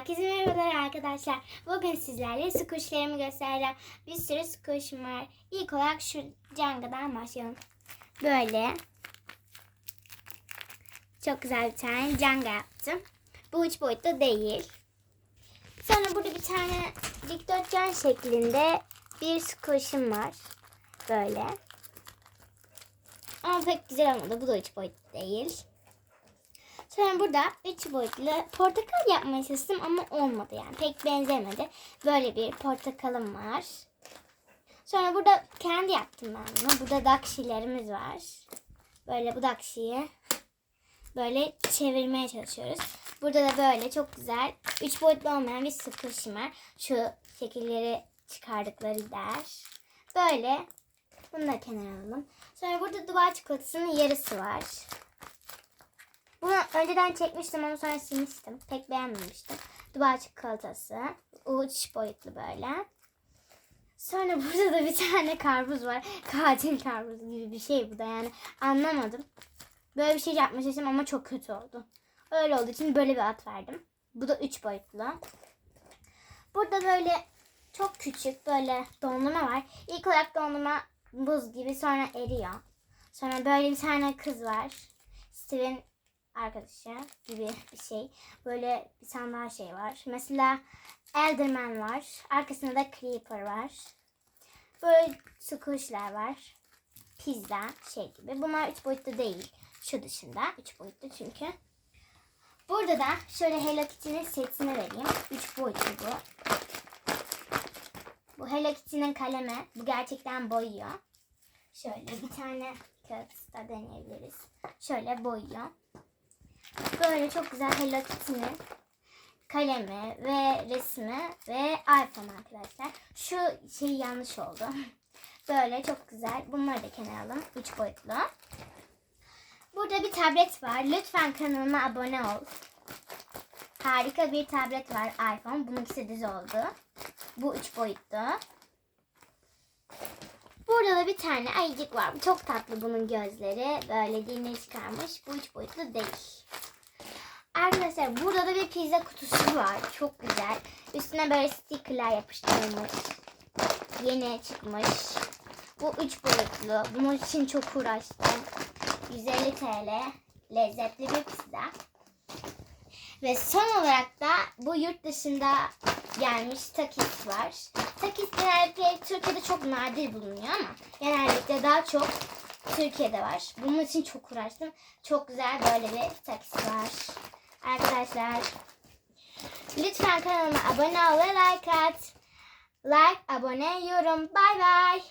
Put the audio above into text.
Herkese merhabalar arkadaşlar. Bugün sizlerle kuşlarımı göstereceğim. Bir sürü kuşum var. İlk olarak şu cangadan başlayalım. Böyle. Çok güzel bir tane canga yaptım. Bu üç boyutlu değil. Sonra burada bir tane dikdörtgen şeklinde bir kuşum var. Böyle. Ama pek güzel olmadı. Bu da üç boyutlu değil. Sonra burada üç boyutlu portakal yapmaya çalıştım ama olmadı yani. Pek benzemedi. Böyle bir portakalım var. Sonra burada kendi yaptım ben bunu. Burada dakşilerimiz var. Böyle bu dakşiyi böyle çevirmeye çalışıyoruz. Burada da böyle çok güzel üç boyutlu olmayan bir sıkışım var. Şu şekilleri çıkardıkları der. Böyle bunu da kenara alalım. Sonra burada duvar çikolatasının yarısı var. Bunu önceden çekmiştim ama sonra silmiştim. Pek beğenmemiştim. Dubai çikolatası. Uç boyutlu böyle. Sonra burada da bir tane karpuz var. Katil karpuz gibi bir şey bu da yani. Anlamadım. Böyle bir şey yapmak istedim ama çok kötü oldu. Öyle olduğu için böyle bir at verdim. Bu da üç boyutlu. Burada böyle çok küçük böyle dondurma var. İlk olarak dondurma buz gibi sonra eriyor. Sonra böyle bir tane kız var. Steven arkadaşı gibi bir şey. Böyle bir tane daha şey var. Mesela Elderman var. Arkasında da Creeper var. Böyle squishler var. Pizza şey gibi. Bunlar üç boyutlu değil. Şu dışında. Üç boyutlu çünkü. Burada da şöyle Hello Kitty'nin setini vereyim. Üç boyutlu bu. Bu Hello Kitty'nin kalemi. Bu gerçekten boyuyor. Şöyle bir tane kağıt da deneyebiliriz. Şöyle boyuyor. Böyle çok güzel Hello Kitty'nin kalemi ve resmi ve iPhone arkadaşlar. Şu şey yanlış oldu. Böyle çok güzel. Bunları da kenara alın. Üç boyutlu. Burada bir tablet var. Lütfen kanalıma abone ol. Harika bir tablet var iPhone. Bununkisi düz oldu. Bu üç boyutlu. Burada da bir tane ayıcık var. Çok tatlı bunun gözleri. Böyle dilini çıkarmış. Bu üç boyutlu değil. Arkadaşlar burada da bir pizza kutusu var. Çok güzel. Üstüne böyle stickerlar yapıştırılmış. Yeni çıkmış. Bu üç boyutlu. Bunun için çok uğraştım. 150 TL. Lezzetli bir pizza. Ve son olarak da bu yurt dışında gelmiş takis var. Takis genellikle Türkiye'de çok nadir bulunuyor ama genellikle daha çok Türkiye'de var. Bunun için çok uğraştım. Çok güzel böyle bir takis var. Arkadaşlar lütfen kanalıma abone ol ve like at. Like, abone, yorum. Bay bay.